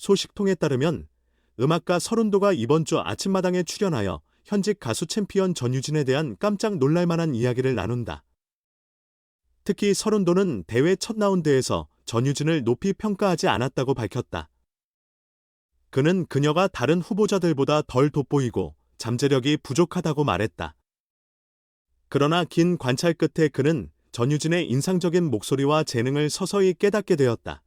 소식통에 따르면 음악가 서른도가 이번 주 아침마당에 출연하여 현직 가수 챔피언 전유진에 대한 깜짝 놀랄만한 이야기를 나눈다. 특히 서른도는 대회 첫 라운드에서 전유진을 높이 평가하지 않았다고 밝혔다. 그는 그녀가 다른 후보자들보다 덜 돋보이고 잠재력이 부족하다고 말했다. 그러나 긴 관찰 끝에 그는 전유진의 인상적인 목소리와 재능을 서서히 깨닫게 되었다.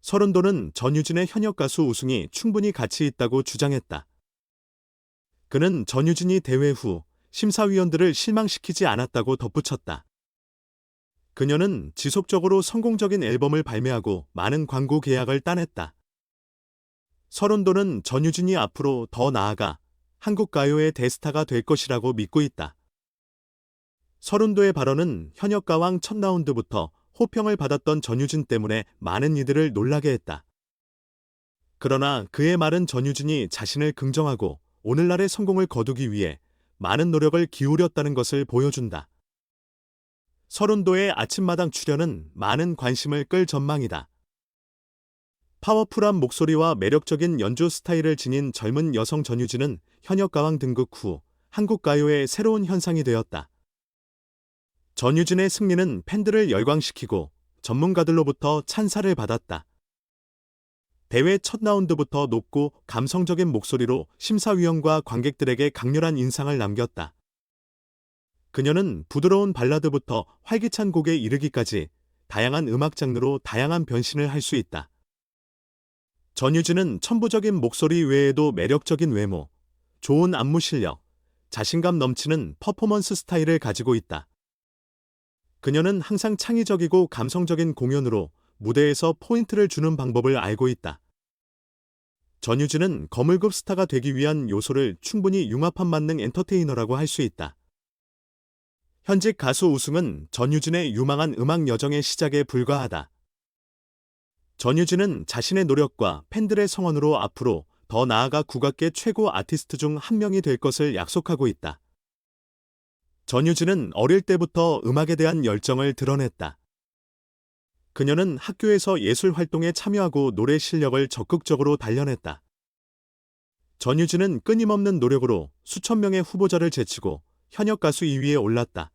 서른도는 전유진의 현역 가수 우승이 충분히 가치 있다고 주장했다. 그는 전유진이 대회 후 심사위원들을 실망시키지 않았다고 덧붙였다. 그녀는 지속적으로 성공적인 앨범을 발매하고 많은 광고 계약을 따냈다. 서른도는 전유진이 앞으로 더 나아가 한국 가요의 대스타가 될 것이라고 믿고 있다. 서른도의 발언은 현역 가왕 첫 라운드부터 호평을 받았던 전유진 때문에 많은 이들을 놀라게 했다. 그러나 그의 말은 전유진이 자신을 긍정하고 오늘날의 성공을 거두기 위해 많은 노력을 기울였다는 것을 보여준다. 서른도의 아침마당 출연은 많은 관심을 끌 전망이다. 파워풀한 목소리와 매력적인 연주 스타일을 지닌 젊은 여성 전유진은 현역 가왕 등극 후 한국 가요의 새로운 현상이 되었다. 전유진의 승리는 팬들을 열광시키고 전문가들로부터 찬사를 받았다. 대회 첫 라운드부터 높고 감성적인 목소리로 심사위원과 관객들에게 강렬한 인상을 남겼다. 그녀는 부드러운 발라드부터 활기찬 곡에 이르기까지 다양한 음악 장르로 다양한 변신을 할 수 있다. 전유진은 천부적인 목소리 외에도 매력적인 외모, 좋은 안무 실력, 자신감 넘치는 퍼포먼스 스타일을 가지고 있다. 그녀는 항상 창의적이고 감성적인 공연으로 무대에서 포인트를 주는 방법을 알고 있다. 전유진은 거물급 스타가 되기 위한 요소를 충분히 융합한 만능 엔터테이너라고 할 수 있다. 현직 가수 우승은 전유진의 유망한 음악 여정의 시작에 불과하다. 전유진은 자신의 노력과 팬들의 성원으로 앞으로 더 나아가 국악계 최고 아티스트 중 한 명이 될 것을 약속하고 있다. 전유진은 어릴 때부터 음악에 대한 열정을 드러냈다. 그녀는 학교에서 예술 활동에 참여하고 노래 실력을 적극적으로 단련했다. 전유진은 끊임없는 노력으로 수천 명의 후보자를 제치고 현역 가수 2위에 올랐다.